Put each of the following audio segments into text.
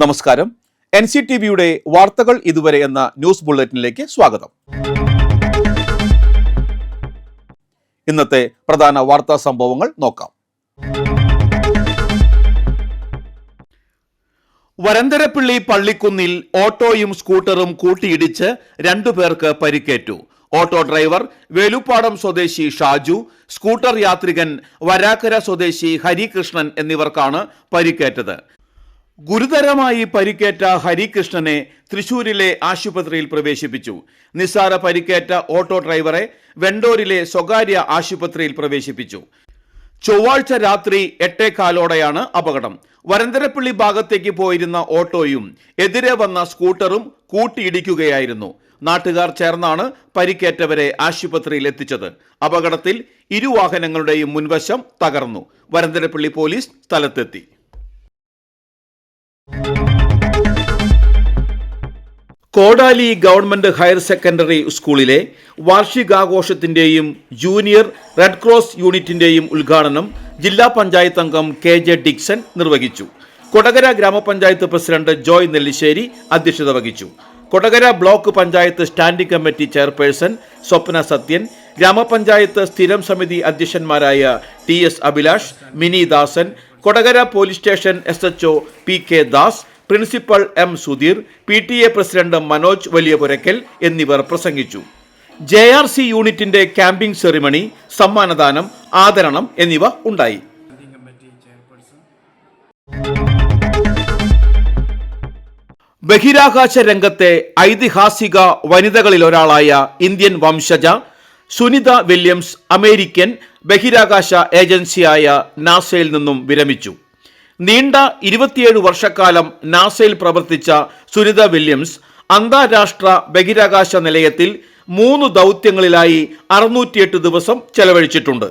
നമസ്കാരം. N C T വിയുടെ വാർത്തകൾ ഇതുവരെ എന്ന ന്യൂസ് ബുള്ളറ്റിനിലേക്ക് സ്വാഗതം. ഇന്നത്തെ പ്രധാന വാർത്താ സംഭവങ്ങൾ നോക്കാം. വരന്തരപ്പിള്ളി പള്ളിക്കുന്നിൽ ഓട്ടോയും സ്കൂട്ടറും കൂട്ടിയിടിച്ച് രണ്ടുപേർക്ക് പരിക്കേറ്റു. ഓട്ടോ ഡ്രൈവർ വേലുപ്പാടം സ്വദേശി ഷാജു സ്കൂട്ടർ യാത്രികൻ വരാക്കര സ്വദേശി ഹരികൃഷ്ണൻ എന്നിവർക്കാണ് പരിക്കേറ്റത്. ഗുരുതരമായി പരിക്കേറ്റ ഹരികൃഷ്ണനെ തൃശൂരിലെ ആശുപത്രിയിൽ പ്രവേശിപ്പിച്ചു. നിസ്സാര പരിക്കേറ്റ ഓട്ടോ ഡ്രൈവറെ വെണ്ടോരിലെ സ്വകാര്യ ആശുപത്രിയിൽ പ്രവേശിപ്പിച്ചു. ചൊവ്വാഴ്ച രാത്രി എട്ടേകാലോടെയാണ് അപകടം. വരന്തരപ്പള്ളി ഭാഗത്തേക്ക് പോയിരുന്ന ഓട്ടോയും എതിരെ വന്ന സ്കൂട്ടറും കൂട്ടിയിടിക്കുകയായിരുന്നു. നാട്ടുകാർ ചേർന്നാണ് പരിക്കേറ്റവരെ ആശുപത്രിയിൽ എത്തിച്ചത്. അപകടത്തിൽ ഇരു വാഹനങ്ങളുടെയും മുൻവശം തകർന്നു. വരന്തരപ്പള്ളി പോലീസ് സ്ഥലത്തെത്തി. കോടാലി ഗവൺമെന്റ് ഹയർ സെക്കൻഡറി സ്കൂളിലെ വാർഷികാഘോഷത്തിന്റെയും ജൂനിയർ റെഡ് ക്രോസ് യൂണിറ്റിന്റെയും ഉദ്ഘാടനം ജില്ലാ പഞ്ചായത്ത് അംഗം കെ ജെ ഡിക്സൺ നിർവഹിച്ചു. കൊടകര ഗ്രാമപഞ്ചായത്ത് പ്രസിഡന്റ് ജോയ് നെല്ലിശ്ശേരി അധ്യക്ഷത വഹിച്ചു. Kodakara block panchayat standing committee chairperson Swapna Sathyan ഗ്രാമപഞ്ചായത്ത് സ്ഥിരം സമിതി അധ്യക്ഷന്മാരായ T S Abhilash Mini Dasan Kodakara police station S HO P K Das principal M Sudheer P T A president Manoj Valiyapurakkal എന്നിവർ പ്രസംഗിച്ചു. J R C യൂണിറ്റിന്റെ camping ceremony സമ്മാനദാനം ആദരണം എന്നിവ ഉണ്ടായി. ബഹിരാകാശ രംഗത്തെ ഐതിഹാസിക വനിതകളിൽ ഒരാളായ ഇന്ത്യൻ വംശജ സുനിത വില്യംസ് അമേരിക്കൻ ബഹിരാകാശ ഏജൻസിയായ നാസയിൽ നിന്നും വിരമിച്ചു. നീണ്ട ഇരുപത്തിയേഴ് വർഷക്കാലം നാസയിൽ പ്രവർത്തിച്ച സുനിത വില്യംസ് അന്താരാഷ്ട്ര ബഹിരാകാശ നിലയത്തിൽ മൂന്ന് ദൗത്യങ്ങളിലായി അറുന്നൂറ്റിയെട്ട് ദിവസം ചെലവഴിച്ചിട്ടുണ്ട്.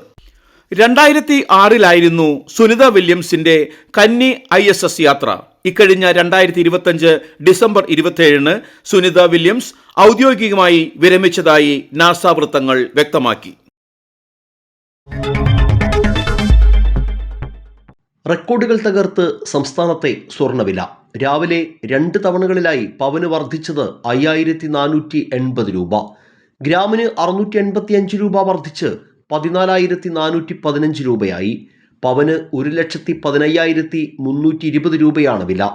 രണ്ടായിരത്തി ആറിലായിരുന്നു സുനിത വില്യംസിന്റെ കന്നി ഐ യാത്ര. ഇക്കഴിഞ്ഞ രണ്ടായിരത്തി ഇരുപത്തഞ്ച് ഡിസംബർ ഇരുപത്തിയേഴിന് സുനിത വില്യംസ് ഔദ്യോഗികമായി വിരമിച്ചതായി നാസ വൃത്തങ്ങൾ വ്യക്തമാക്കി. റെക്കോർഡുകൾ തകർത്ത് സംസ്ഥാനത്തെ സ്വർണവില രാവിലെ രണ്ട് തവണകളിലായി പവന് വർദ്ധിച്ചത് അയ്യായിരത്തി നാനൂറ്റി എൺപത് രൂപ. ഗ്രാമിന് അറുന്നൂറ്റി എൺപത്തി അഞ്ച് രൂപ വർദ്ധിച്ച് പതിനാലായിരത്തി നാനൂറ്റി പതിനഞ്ച് രൂപയായി. പവന് ഒരു ലക്ഷത്തി പതിനയ്യായിരത്തി മുന്നൂറ്റി ഇരുപത് രൂപയാണ് വില.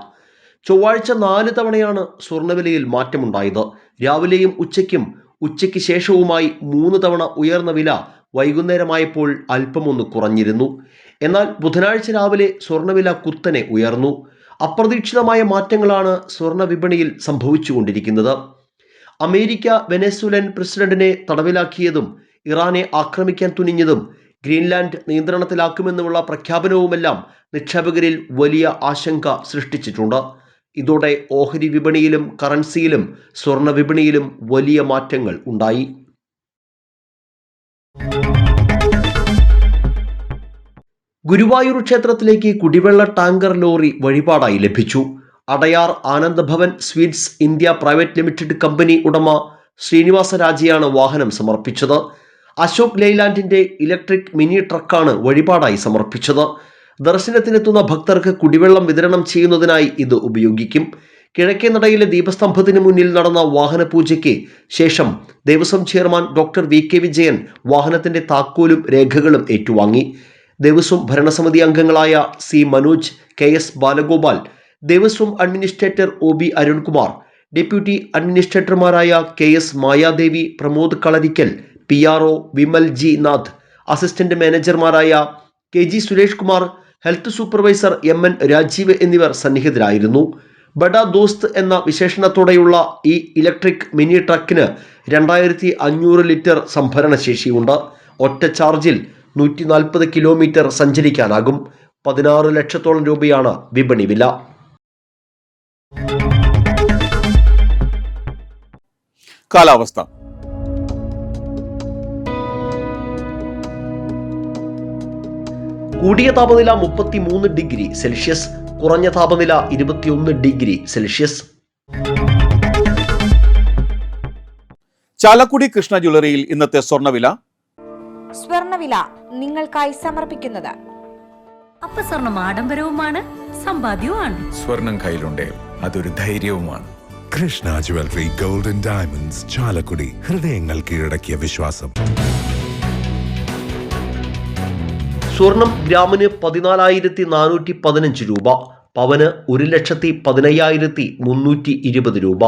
ചൊവ്വാഴ്ച നാല് തവണയാണ് സ്വർണവിലയിൽ മാറ്റമുണ്ടായത്. രാവിലെയും ഉച്ചയ്ക്കും ഉച്ചയ്ക്ക് ശേഷവുമായി മൂന്ന് തവണ ഉയർന്ന വില വൈകുന്നേരമായപ്പോൾ അല്പമൊന്ന് കുറഞ്ഞിരുന്നു. എന്നാൽ ബുധനാഴ്ച രാവിലെ സ്വർണവില കുത്തനെ ഉയർന്നു. അപ്രതീക്ഷിതമായ മാറ്റങ്ങളാണ് സ്വർണ വിപണിയിൽ സംഭവിച്ചുകൊണ്ടിരിക്കുന്നത്. അമേരിക്ക വെനസ്വലൻ പ്രസിഡന്റിനെ തടവിലാക്കിയതും ഇറാനെ ആക്രമിക്കാൻ തുനിഞ്ഞതും ഗ്രീൻലാൻഡ് നിയന്ത്രണത്തിലാക്കുമെന്നുമുള്ള പ്രഖ്യാപനവുമെല്ലാം നിക്ഷേപകരിൽ വലിയ ആശങ്ക സൃഷ്ടിച്ചിട്ടുണ്ട്. ഇതോടെ ഓഹരി വിപണിയിലും കറൻസിയിലും സ്വർണ വിപണിയിലും വലിയ മാറ്റങ്ങൾ ഉണ്ടായി. ഗുരുവായൂർ ക്ഷേത്രത്തിലേക്ക് കുടിവെള്ള ടാങ്കർ ലോറി വഴിപാടായി ലഭിച്ചു. Adyar Anandabhavan sweets India private limited company ഉടമ ശ്രീനിവാസ രാജയാണ് വാഹനം സമർപ്പിച്ചത്. അശോക് ലെയ്ലാൻഡിന്റെ ഇലക്ട്രിക് മിനി ട്രക്കാണ് വഴിപാടായി സമർപ്പിച്ചത്. ദർശനത്തിനെത്തുന്ന ഭക്തർക്ക് കുടിവെള്ളം വിതരണം ചെയ്യുന്നതിനായി ഇത് ഉപയോഗിക്കും. കിഴക്കേ നടയിലെ ദീപസ്തംഭത്തിന് മുന്നിൽ നടന്ന വാഹന പൂജയ്ക്ക് ശേഷം Devaswom chairman doctor V K Vijayan വാഹനത്തിന്റെ താക്കോലും രേഖകളും ഏറ്റുവാങ്ങി. ദേവസ്വം ഭരണസമിതി അംഗങ്ങളായ C Manoj K S Balagopal Devaswom administrator O B Arunkumar deputy അഡ്മിനിസ്ട്രേറ്റർമാരായ K S Mayadevi Pramod Kalarikkal P R O Vimal G Nath. Assistant മാനേജർമാരായ K G Suresh Kumar health supervisor M N Rajeev എന്നിവർ സന്നിഹിതരായിരുന്നു. ബഡ ദോസ്ത് എന്ന വിശേഷണത്തോടെയുള്ള ഈ electric mini ട്രക്കിന് രണ്ടായിരത്തി അഞ്ഞൂറ് litre സംഭരണശേഷിയുണ്ട്. ഒറ്റ ചാർജിൽ നൂറ്റി നാൽപ്പത് കിലോമീറ്റർ സഞ്ചരിക്കാനാകും. പതിനാറ് ലക്ഷത്തോളം രൂപയാണ് വിപണി വില. കാലാവസ്ഥ. കൂടിയ താപനില മുപ്പത്തി മൂന്ന് ഡിഗ്രി സെൽഷ്യസ് കുറഞ്ഞ താപനില ഇരുപത്തിയൊന്ന് ഡിഗ്രി സെൽഷ്യസ്. ചാലക്കുടി കൃഷ്ണ ജ്വല്ലറിയിൽ ഇന്നത്തെ സ്വർണവില സ്വർണവില നിങ്ങൾക്കായി സമർപ്പിക്കുന്നത്. അപ്പൊ സ്വർണം ആഡംബരവുമാണ് സമ്പാദ്യവുമാണ്. സ്വർണം കയ്യിലുണ്ടേ അതൊരു ധൈര്യവുമാണ്. Krishna jewellery golden diamonds Chalakudy. ഹൃദയങ്ങൾ കീഴടക്കിയ വിശ്വാസം. സ്വർണം ഗ്രാമിന് പതിനാലായിരത്തി നാനൂറ്റി പതിനഞ്ച് രൂപ പവന് ഒരു ലക്ഷത്തി പതിനയ്യായിരത്തി മുന്നൂറ്റി ഇരുപത് രൂപ.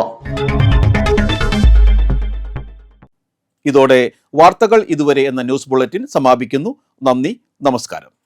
ഇതോടെ വാർത്തകൾ ഇതുവരെ എന്ന ന്യൂസ് ബുള്ളറ്റിൻ സമാപിക്കുന്നു. നന്ദി നമസ്കാരം.